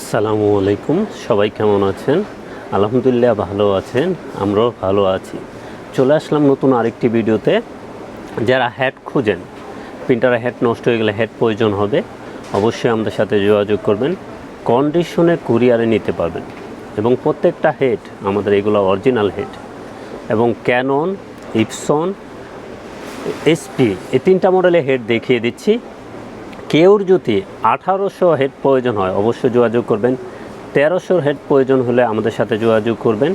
আসসালামু আলাইকুম। সবাই কেমন আছেন? আলহামদুলিল্লাহ ভালো আছেন, আমরাও ভালো আছি। চলে আসলাম নতুন আরেকটি ভিডিওতে। যারা হ্যাড খুঁজেন প্রিন্টারে হেড নষ্ট হয়ে গেলে হেড প্রয়োজন হবে, অবশ্যই আমাদের সাথে যোগাযোগ করবেন। কন্ডিশনে কুরিয়ারে নিতে পারবেন। এবং প্রত্যেকটা হেড আমাদের এগুলো অরিজিনাল হেড এবং ক্যানন ইপসন এসপি এই তিনটা মডেলের হেড দেখিয়ে দিচ্ছি। কেউর যদি আঠারোশো হেড প্রয়োজন হয়, অবশ্যই যোগাযোগ করবেন। তেরোশোর হেড প্রয়োজন হলে আমাদের সাথে যোগাযোগ করবেন।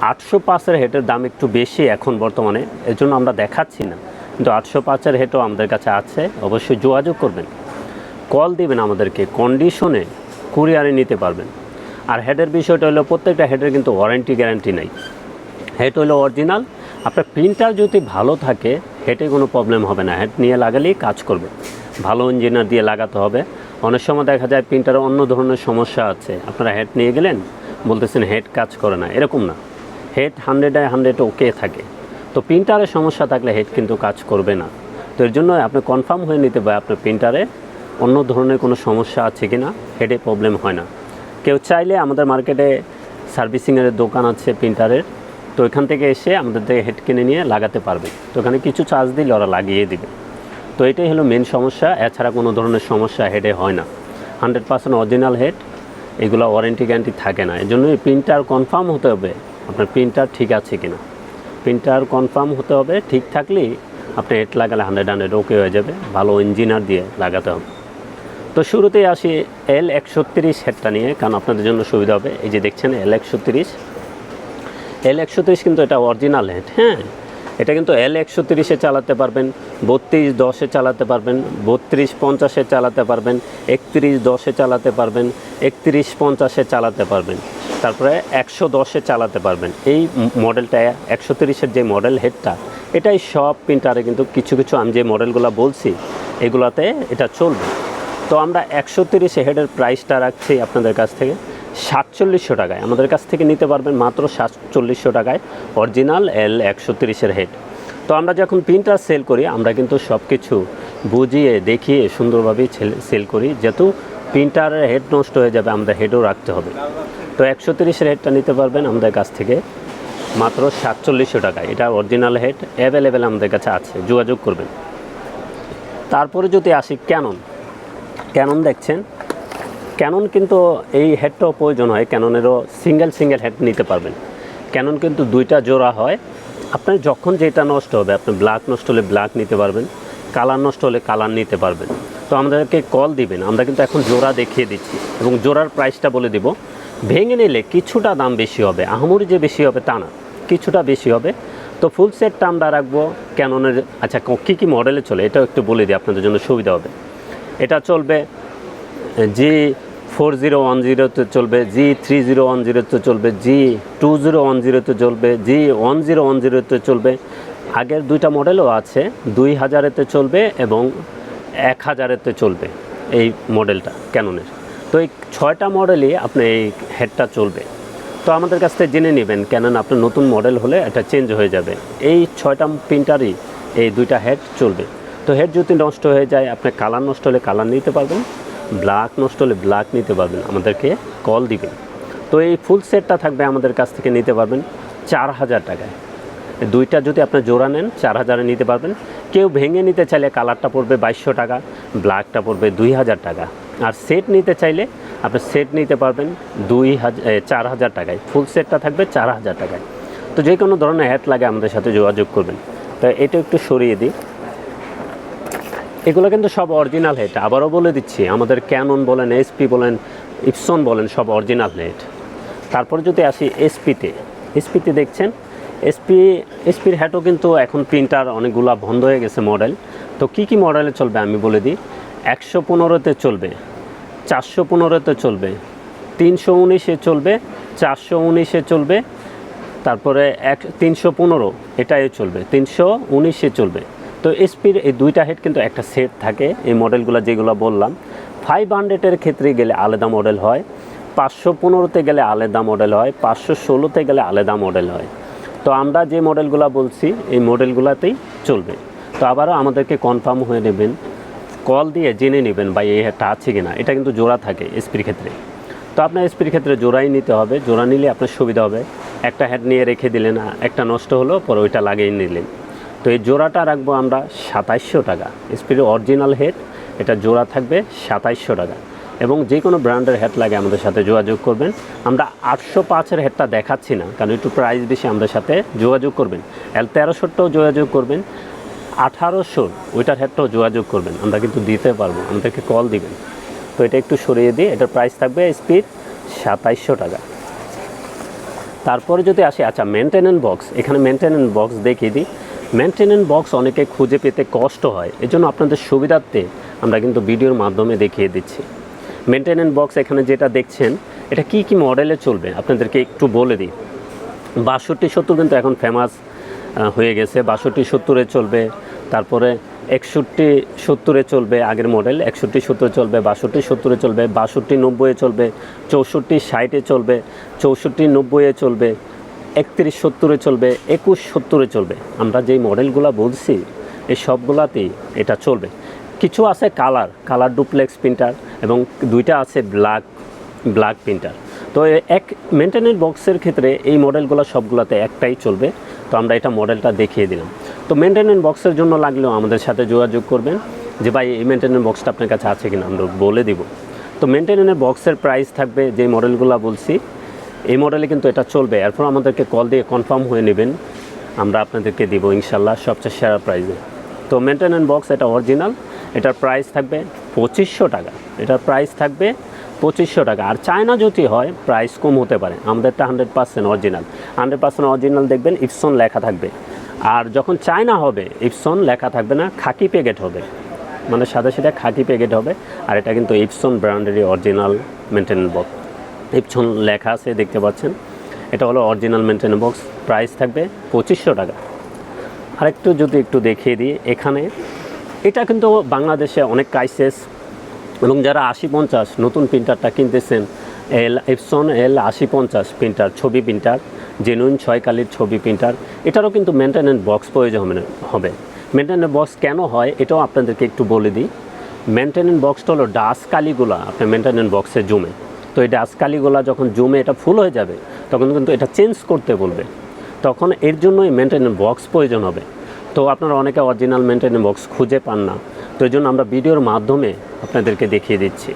আটশো পাঁচের হেডের দাম একটু বেশি এখন বর্তমানে এর জন্য আমরা দেখাচ্ছি না। কিন্তু আটশো পাঁচের হেডও আমাদের কাছে আছে, অবশ্যই যোগাযোগ করবেন। কল দিবেন আমাদেরকে, কন্ডিশনে কুরিয়ারে নিতে পারবেন। আর হেডের বিষয়টা হলো, প্রত্যেকটা হেডের কিন্তু ওয়ারেন্টি গ্যারান্টি নাই। হেড হলো অরিজিনাল। আপনার প্রিন্টার যদি ভালো থাকে, হেডে কোনো প্রবলেম হবে না। হেড নিয়ে লাগালেই কাজ করবে। ভালো ইঞ্জিনিয়ার দিয়ে লাগাতে হবে। অনেক সময় দেখা যায় প্রিন্টারে অন্য ধরনের সমস্যা আছে। আপনারা হেড নিয়ে গেলেন, বলতেছেন হেড কাজ করে না। এরকম না। হেড হান্ড্রেড হান্ড্রেডে হান্ড্রেড ওকে থাকে। তো প্রিন্টারে সমস্যা থাকলে হেড কিন্তু কাজ করবে না। তো এর জন্য আপনি কনফার্ম হয়ে নিতে পারে আপনার প্রিন্টারে অন্য ধরনের কোনো সমস্যা আছে কি না হেডে প্রবলেম হয় না। কেউ চাইলে আমাদের মার্কেটে সার্ভিসিংয়ের দোকান আছে প্রিন্টারের। তো এখান থেকে এসে আমাদের থেকে হেড কিনে নিয়ে লাগাতে পারবে। তো এখানে কিছু চার্জ দিলে ওরা লাগিয়ে দিবে। তো এটাই হলো মেন সমস্যা। এছাড়া কোনো ধরনের সমস্যা হেডে হয় না। হান্ড্রেড পার্সেন্ট অরিজিনাল হেড এগুলো ওয়ারেন্টি গ্যারান্টি থাকে না। এই জন্যই প্রিন্টার কনফার্ম হতে হবে আপনার প্রিন্টার ঠিক আছে কি না প্রিন্টার কনফার্ম হতে হবে, ঠিক থাকলেই আপনি হেড লাগালে হান্ড্রেড হান্ড্রেড ওকে হয়ে যাবে। ভালো ইঞ্জিনিয়ার দিয়ে লাগাতে হবে। তো শুরুতেই আসি এল একশো তিরিশ হেডটা নিয়ে, কারণ আপনাদের জন্য সুবিধা হবে। এই যে দেখছেন এল একশো তিরিশ এল একশো তিরিশ কিন্তু এটা অরিজিনাল হেড হ্যাঁ? এটা কিন্তু এল একশো তিরিশে চালাতে পারবেন বত্রিশ দশে চালাতে পারবেন বত্রিশ পঞ্চাশে চালাতে পারবেন একত্রিশ দশে চালাতে পারবেন একত্রিশ পঞ্চাশে চালাতে পারবেন তারপরে একশো দশে চালাতে পারবেন। এই মডেলটা একশো তিরিশের যে মডেল হেডটা এটাই সব প্রিন্টারে কিন্তু কিছু কিছু আমি যে মডেলগুলো বলছি এগুলাতে এটা চলবে। তো আমরা একশো তিরিশে হেডের প্রাইসটা রাখছি আপনাদের কাছ থেকে। সাতচল্লিশশো টাকায়। আমাদের কাছ থেকে নিতে পারবেন মাত্র সাতচল্লিশশো টাকায়। অরিজিনাল এল একশো তিরিশের হেড তো আমরা যখন প্রিন্টার সেল করি, আমরা কিন্তু সব কিছু বুঝিয়ে, দেখিয়ে সুন্দরভাবেই সেল করি। যেহেতু প্রিন্টারের হেড নষ্ট হয়ে যাবে, আমাদের হেডও রাখতে হবে। তো একশো তিরিশের হেডটা নিতে পারবেন আমাদের কাছ থেকে মাত্র সাতচল্লিশশো টাকায়। এটা অরিজিনাল হেড অ্যাভেলেবেল আমাদের কাছে আছে। যোগাযোগ করবেন। তারপরে যদি আসি ক্যানন ক্যানন দেখছেন? ক্যানন কিন্তু এই হেডটাও প্রয়োজন হয়, ক্যাননেরও সিঙ্গেল সিঙ্গেল হেড নিতে পারবেন। ক্যানন কিন্তু দুইটা জোড়া হয়। আপনার যখন যেটা নষ্ট হবে, আপনি ব্ল্যাক নষ্ট হলে ব্ল্যাক নিতে পারবেন কালার নষ্ট হলে কালার নিতে পারবেন। তো আমাদেরকে কল দিবেন, আমরা কিন্তু এখন জোড়া দেখিয়ে দিচ্ছি এবং জোড়ার প্রাইসটা বলে দিব। ভেঙে নিলে কিছুটা দাম বেশি হবে, আহামরি যে বেশি হবে তা না, কিছুটা বেশি হবে। তো ফুল সেটটা আমরা রাখব ক্যাননের আচ্ছা কী কী মডেলে চলে, এটাও একটু বলে দিই, আপনাদের জন্য সুবিধা হবে। এটা চলবে জি ফোর জিরো ওয়ান জিরোতে চলবে, জি থ্রি জিরো ওয়ান জিরোতে চলবে, জি টু জিরো ওয়ান জিরোতে চলবে, জি ওয়ান জিরো ওয়ান জিরোতে চলবে। আগের দুইটা মডেলও আছে, দুই হাজারেতে চলবে এবং এক হাজারেতে চলবে এই মডেলটা, ক্যাননের। তো এই ছয়টা মডেলই আপনি এই হেডটা চলবে। তো আমাদের কাছ থেকে জেনে নেবেন কেননা আপনার নতুন মডেল হলে এটা চেঞ্জ হয়ে যাবে। এই ছয়টা প্রিন্টারই এই দুইটা হেড চলবে। তো হেড যদি নষ্ট হয়ে যায়, আপনি কালার নষ্ট হলে কালার নিতে পারবেন। ব্ল্যাক নষ্ট হলে ব্ল্যাক নিতে পারবেন, আমাদেরকে কল দিবেন। তো এই ফুল সেটটা থাকবে আমাদের কাছ থেকে নিতে পারবেন চার হাজার টাকায় দুইটা যদি আপনি জোড়া নেন চার হাজারে নিতে পারবেন। কেউ ভেঙে নিতে চাইলে কালারটা পড়বে বাইশশো টাকা ব্ল্যাকটা পড়বে দুই হাজার টাকা। আর সেট নিতে চাইলে আপনি সেট নিতে পারবেন দুই হাজার চার হাজার টাকায়। ফুল সেটটা থাকবে চার হাজার টাকায়। তো যে কোনো ধরনের হ্যাট লাগে আমাদের সাথে যোগাযোগ করবেন। তো এটা একটু সরিয়ে দিই। এগুলো কিন্তু সব অরিজিনাল হেড আবারও বলে দিচ্ছি, আমাদের ক্যানন বলেন এসপি বলেন ইপসন বলেন, সব অরিজিনাল হেড তারপরে যদি আসি এসপিতে এসপিতে দেখছেন এসপি এসপির হ্যাটও কিন্তু এখন প্রিন্টার অনেকগুলো বন্ধ হয়ে গেছে মডেল তো কি কি মডেলে চলবে আমি বলে দিই? একশো পনেরোতে চলবে, চারশো পনেরোতে চলবে, তিনশো উনিশে চলবে, চারশো উনিশে চলবে, তারপরে এক, তিনশো পনেরো, এটাই চলবে, তিনশো উনিশে চলবে। তো এসপির এই দুইটা হেড কিন্তু একটা সেট থাকে। এই মডেলগুলো যেগুলো বললাম ফাইভ হান্ড্রেডের ক্ষেত্রে গেলে আলাদা মডেল হয়, পাঁচশো পনেরোতে গেলে আলাদা মডেল হয়, পাঁচশো ষোলোতে গেলে আলাদা মডেল হয়। তো আমরা যে মডেলগুলো বলছি, এই মডেলগুলোতেই চলবে। তো আবারও আমাদেরকে কনফার্ম হয়ে নেবেন কল দিয়ে জেনে নেবেন বা এই হেডটা আছে কি না এটা কিন্তু জোড়া থাকে এসপির ক্ষেত্রে। তো আপনার এসপির ক্ষেত্রে জোড়াই নিতে হবে, জোড়া নিলে আপনার সুবিধা হবে। একটা হেড নিয়ে রেখে দিলেন, একটা নষ্ট হলো, পরে ওইটা লাগিয়ে নিলেন। তো এই জোড়াটা রাখব আমরা সাতাইশশো টাকা। এসপির অরিজিনাল হেড এটা জোড়া থাকবে সাতাইশশো টাকা। এবং যে কোনো ব্র্যান্ডের হেড লাগে আমাদের সাথে যোগাযোগ করবেন। আমরা আটশো পাঁচের হেডটা দেখাচ্ছি না, কারণ একটু প্রাইস বেশি, আমাদের সাথে যোগাযোগ করবেন। এল তেরোশোরটাও যোগাযোগ করবেন, আঠারোশোর ওইটার হেডটাও যোগাযোগ করবেন। আমরা কিন্তু দিতে পারব, আমাদেরকে কল দিবেন। তো এটা একটু সরিয়ে দিই এটার প্রাইস থাকবে স্পিড সাতাইশশো টাকা। তারপরে যদি আসি আচ্ছা মেনটেনেন্স বক্স এখানে মেনটেনেন্স বক্স দেখিয়ে দিই। মেনটেনেন্স বক্স অনেকে খুঁজে পেতে কষ্ট হয়। এজন্য আপনাদের সুবিধার্থে আমরা কিন্তু ভিডিওর মাধ্যমে দেখিয়ে দিচ্ছি। মেনটেনেন্স বক্স এখানে যেটা দেখছেন, এটা কি কি মডেলে চলবে? আপনাদেরকে একটু বলে দিই। বাষট্টি সত্তর কিন্তু এখন ফেমাস হয়ে গেছে। বাষট্টি সত্তরে চলবে। তারপরে একষট্টি সত্তরে চলবে আগের মডেল একষট্টি সত্তরে চলবে, বাষট্টি সত্তরে চলবে, বাষট্টি নব্বইয়ে চলবে, চৌষট্টি ষাটে চলবে, চৌষট্টি নব্বইয়ে চলবে। একত্রিশ সত্তরে চলবে, একুশ সত্তরে চলবে। আমরা যেই মডেলগুলো বলছি, এই সবগুলাতেই এটা চলবে। কিছু আছে কালার কালার ডুপ্লেক্স প্রিন্টার এবং দুইটা আছে ব্ল্যাক ব্ল্যাক প্রিন্টার। তো এক মেনটেনেন্স বক্সের ক্ষেত্রে এই মডেলগুলো সবগুলোতে একটাই চলবে। তো আমরা এটা মডেলটা দেখিয়ে দিলাম। তো মেনটেনেন্স বক্সের জন্য লাগলেও আমাদের সাথে যোগাযোগ করবেন যে, ভাই, এই মেনটেনেন্স বক্সটা আপনার কাছে আছে কিনা? আমরা বলে দিব। তো মেনটেনেন্স বক্সের প্রাইস থাকবে যে মডেলগুলো বলছি এই মডেলে কিন্তু এটা চলবে। এরপর আমাদেরকে কল দিয়ে কনফার্ম হয়ে নেবেন। আমরা আপনাদেরকে দিব ইনশাল্লাহ সবচেয়ে সেরা প্রাইসে তো মেনটেনেন্স বক্স এটা অরিজিনাল এটার প্রাইস থাকবে পঁচিশশো টাকা। এটার প্রাইস থাকবে পঁচিশশো টাকা। আর চায়না যদি হয় প্রাইস কম হতে পারে। আমাদেরটা hundred percent original hundred percent original দেখবেন ইপসন লেখা থাকবে। আর যখন চায়না হবে ইপসন লেখা থাকবে না, খাকি প্যাকেট হবে। মানে সাদা সাদা খাকি প্যাকেট হবে। আর এটা কিন্তু ইপসন ব্র্যান্ডেরই অরিজিনাল মেনটেনেন্স বক্স ইপসন লেখা আছে, দেখতে পাচ্ছেন। এটা হলো অরিজিনাল মেনটেনেন্স বক্স প্রাইস থাকবে পঁচিশশো টাকা। আরেকটু যদি একটু দেখিয়ে দিই, এখানে এটা কিন্তু বাংলাদেশে অনেক ক্রাইসিস এবং যারা আশি পঞ্চাশ নতুন প্রিন্টারটা কিনতেছেন, এল এপসন এল আশি পঞ্চাশ প্রিন্টার ছবি প্রিন্টার জেনুইন ছয় কালির ছবি প্রিন্টার এটারও কিন্তু মেনটেনেন্স বক্স প্রয়োজন হবে- মেনটেনেন্স বক্স কেন হয়, এটাও আপনাদেরকে একটু বলে দিই। মেনটেনেন্স বক্সটা হলো ডাস কালিগুলা আপনার মেনটেনেন্স বক্সে জমে তো এই কালিগুলা যখন জমে এটা ফুল হয়ে যাবে, তখন কিন্তু এটা চেঞ্জ করতে বলবে। তখন এর জন্যই মেনটেনেন্স বক্স প্রয়োজন হবে। তো আপনারা অনেকে অরিজিনাল মেনটেনেন্স বক্স খুঁজে পান না। তো এই জন্য আমরা ভিডিওর মাধ্যমে আপনাদেরকে দেখিয়ে দিচ্ছি।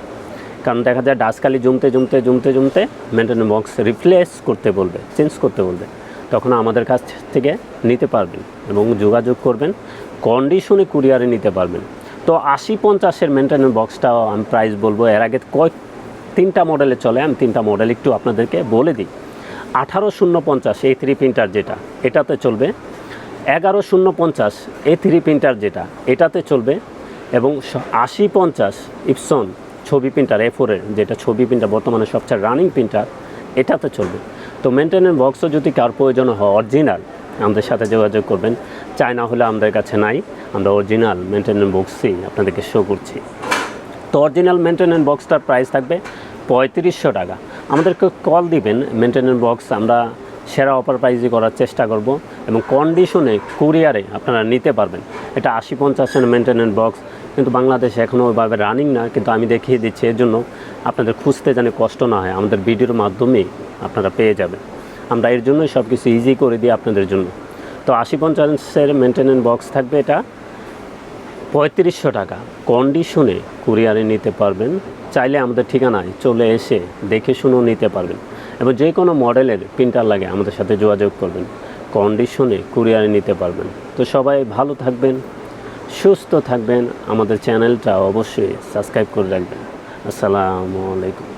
কারণ দেখা যায় ডাসকালি জমতে জমতে জমতে জমতে মেনটেনেন্স বক্স রিপ্লেস করতে বলবে চেঞ্জ করতে বলবে। তখন আমাদের কাছ থেকে নিতে পারবেন এবং যোগাযোগ করবেন কন্ডিশনে কুরিয়ারে নিতে পারবেন। তো আশি পঞ্চাশের মেনটেনেন্স বক্সটাও আমি প্রাইস বলব, এর আগে কয়েক তিনটা মডেলে চলে, আমি তিনটা মডেল একটু আপনাদেরকে বলে দিই। আঠারো শূন্য পঞ্চাশ এই থ্রি প্রিন্টার যেটা, এটাতে চলবে। এগারো শূন্য পঞ্চাশ এ থ্রি প্রিন্টার যেটা, এটাতে চলবে। এবং আশি পঞ্চাশ ইপসন ছবি প্রিন্টার এ ফোরের যেটা ছবি প্রিন্টার বর্তমানে সবচেয়ে রানিং প্রিন্টার এটাতে চলবে। তো মেনটেনেন্স বক্সও যদি কার প্রয়োজন হয় অরিজিনাল আমাদের সাথে যোগাযোগ করবেন। চায়না হলে আমাদের কাছে নাই, আমরা অরিজিনাল মেনটেনেন্স বক্সই আপনাদেরকে শো করছি। তো অরিজিনাল মেনটেনেন্স বক্সটার প্রাইস থাকবে পঁয়ত্রিশশো টাকা। আমাদেরকে কল দিবেন মেনটেনেন্স বক্স আমরা সেরা অফার প্রাইজে করার চেষ্টা করব এবং কন্ডিশনে কুরিয়ারে আপনারা নিতে পারবেন। এটা আশি পঞ্চাশের মেনটেনেন্স বক্স কিন্তু বাংলাদেশে এখনও ওইভাবে রানিং না, কিন্তু আমি দেখিয়ে দিচ্ছি, এর জন্য আপনাদের খুঁজতে যেন কষ্ট না হয়, আমাদের ভিডিওর মাধ্যমেই আপনারা পেয়ে যাবেন। আমরা এর জন্যই সব কিছু ইজি করে দিই আপনাদের জন্য। তো আশি পঞ্চাশের মেনটেনেন্স বক্স থাকবে এটা। পঁয়ত্রিশশো টাকা। কন্ডিশনে কুরিয়ারে নিতে পারবেন। চাইলে আমাদের ঠিকানায় চলে এসে দেখে শুনেও নিতে পারবেন। এবং যে কোনো মডেলের প্রিন্টার লাগে, আমাদের সাথে যোগাযোগ করবেন। কন্ডিশনে কুরিয়ারে নিতে পারবেন। তো সবাই ভালো থাকবেন, সুস্থ থাকবেন। আমাদের চ্যানেলটা অবশ্যই সাবস্ক্রাইব করে রাখবেন। আসসালামু আলাইকুম।